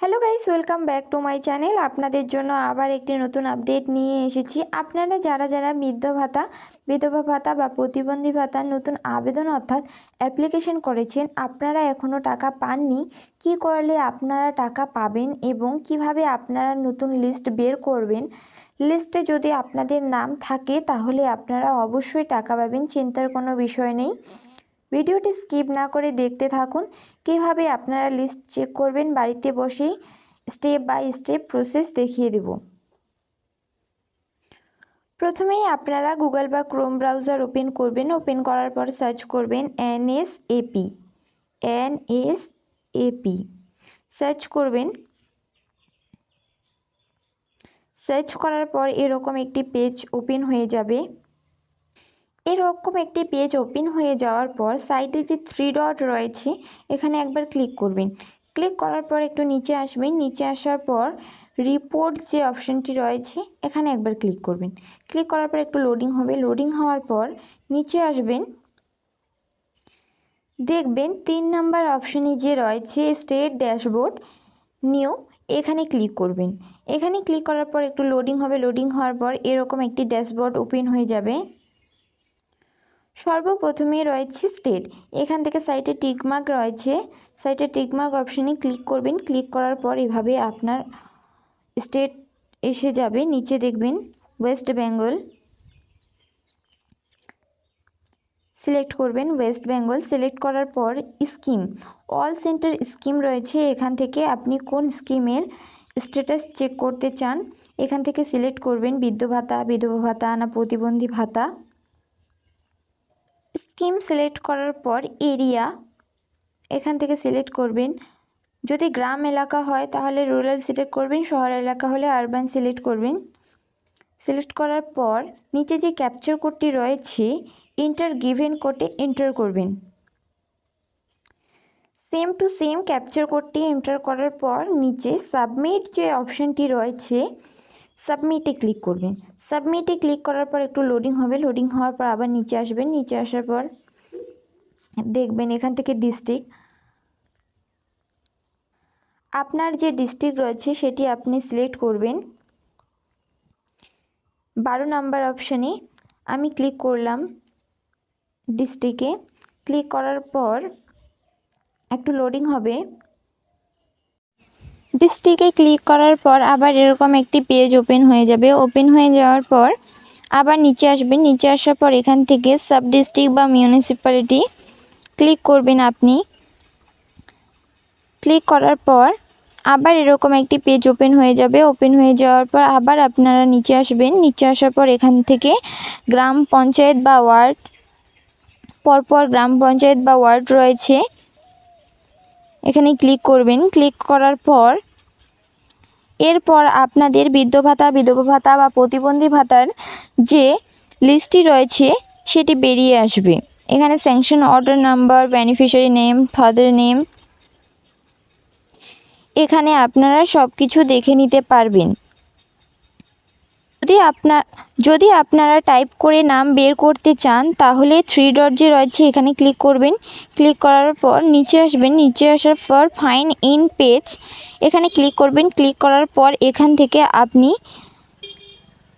Hello guys welcome back to my channel আপনাদের জন্য আবার একটি নতুন আপডেট নিয়ে এসেছি। আপনারা যারা যারা বৃদ্ধ ভাতা, বিধবা ভাতা বা প্রতিবন্ধী ভাতার নতুন আবেদন অর্থাৎ অ্যাপ্লিকেশন করেছেন, আপনারা এখনও টাকা পাননি, কি করলে আপনারা টাকা পাবেন এবং কীভাবে আপনারা নতুন লিস্ট বের করবেন? লিস্টে যদি আপনাদের নাম থাকে, তাহলে আপনারা অবশ্যই টাকা পাবেন, চিন্তার কোনো বিষয় নেই। ভিডিওটি স্কিপ না করে দেখতে থাকুন। কীভাবে আপনারা লিস্ট চেক করবেন, বাড়িতে বসেই স্টেপ বাই স্টেপ প্রসেস দেখিয়ে দেব। প্রথমেই আপনারা গুগল বা ক্রোম ব্রাউজার ওপেন করবেন। ওপেন করার পর সার্চ করবেন N S AP N S AP search করবেন। সার্চ করার পর এরকম একটি পেজ ওপেন হয়ে যাবে। এরকম একটি পেজ ওপেন হয়ে যাওয়ার পর সাইডে যে থ্রি ডট রয়েছে, এখানে একবার ক্লিক করবেন। ক্লিক করার পর একটু নিচে আসবেন। নিচে আসার পর রিপোর্ট যে অপশানটি রয়েছে, এখানে একবার ক্লিক করবেন। ক্লিক করার পর একটু লোডিং হবে। লোডিং হওয়ার পর নিচে আসবেন। দেখবেন তিন নাম্বার অপশানে যে রয়েছে স্টেট ড্যাশবোর্ড নিউ এখানে ক্লিক করবেন। এখানে ক্লিক করার পর একটু লোডিং হবে। লোডিং হওয়ার পর এরকম একটি ড্যাশবোর্ড ওপেন হয়ে যাবে। সর্বপ্রথমে রয়েছে স্টেট এখান থেকে সাইটে টিকমার্ক রয়েছে। সাইটে টিকমার্ক অপশানে ক্লিক করবেন। ক্লিক করার পর এভাবে আপনার স্টেট এসে যাবে। নিচে দেখবেন ওয়েস্ট বেঙ্গল সিলেক্ট করবেন ওয়েস্ট বেঙ্গল সিলেক্ট করার পর স্কিম অল সেন্টার স্কিম রয়েছে। এখান থেকে আপনি কোন স্কিমের স্ট্যাটাস চেক করতে চান, এখান থেকে সিলেক্ট করবেন বৃদ্ধ ভাতা, বিধবা ভাতা না প্রতিবন্ধী ভাতা। স্কিম সিলেক্ট করার পর এরিয়া এখান থেকে সিলেক্ট করবেন। যদি গ্রাম এলাকা হয় তাহলে রুরাল সিলেক্ট করবেন, শহর এলাকা হলে আরবান সিলেক্ট করবেন। সিলেক্ট করার পর নিচে যে ক্যাপচার কোডটি রয়েছে ইন্টার গিভেন কোডে এন্টার করবেন। সেম টু সেম ক্যাপচার কোডটি এন্টার করার পর নিচে সাবমিট যে অপশানটি রয়েছে সাবমিটে ক্লিক করবেন। সাবমিটে ক্লিক করার পর একটু লোডিং হবে। লোডিং হওয়ার পর আবার নিচে আসবেন। নিচে আসার পর দেখবেন এখান থেকে ডিস্ট্রিক্ট আপনার যে ডিস্ট্রিক্ট রয়েছে, সেটি আপনি সিলেক্ট করবেন। বারো নাম্বার অপশানে আমি ক্লিক করলাম ডিস্ট্রিক্টে ক্লিক করার পর একটু লোডিং হবে। ডিস্ট্রিক্টে ক্লিক করার পর আবার এরকম একটি পেজ ওপেন হয়ে যাবে। ওপেন হয়ে যাওয়ার পর আবার নিচে আসবেন। নিচে আসার পর এখান থেকে সাব ডিস্ট্রিক্ট বা মিউনিসিপ্যালিটি ক্লিক করবেন আপনি। ক্লিক করার পর আবার এরকম একটি পেজ ওপেন হয়ে যাবে। ওপেন হয়ে যাওয়ার পর আবার আপনারা নিচে আসবেন। নিচে আসার পর এখান থেকে গ্রাম পঞ্চায়েত বা ওয়ার্ড, পরপর গ্রাম পঞ্চায়েত বা ওয়ার্ড রয়েছে। এখানে ক্লিক করবেন। ক্লিক করার পর এরপর আপনাদের বৃদ্ধ ভাতা বিধবা ভাতা বা প্রতিবন্ধী ভাতার যে লিস্টটি রয়েছে, সেটি বেরিয়ে আসবে। এখানে sanction order number beneficiary name father name এখানে আপনারা সব কিছু দেখে নিতে পারবেন। যদি আপনার, যদি আপনারা টাইপ করে নাম বের করতে চান, তাহলে থ্রি ডট যে রয়েছে এখানে ক্লিক করবেন। ক্লিক করার পর নিচে আসবেন। নিচে আসার পর ফাইন ইন পেজ এখানে ক্লিক করবেন। ক্লিক করার পর এখান থেকে আপনি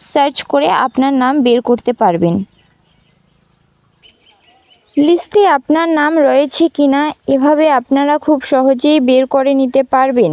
সার্চ করে আপনার নাম বের করতে পারবেন। লিস্টে আপনার নাম রয়েছে কিনা, এভাবে আপনারা খুব সহজেই বের করে নিতে পারবেন।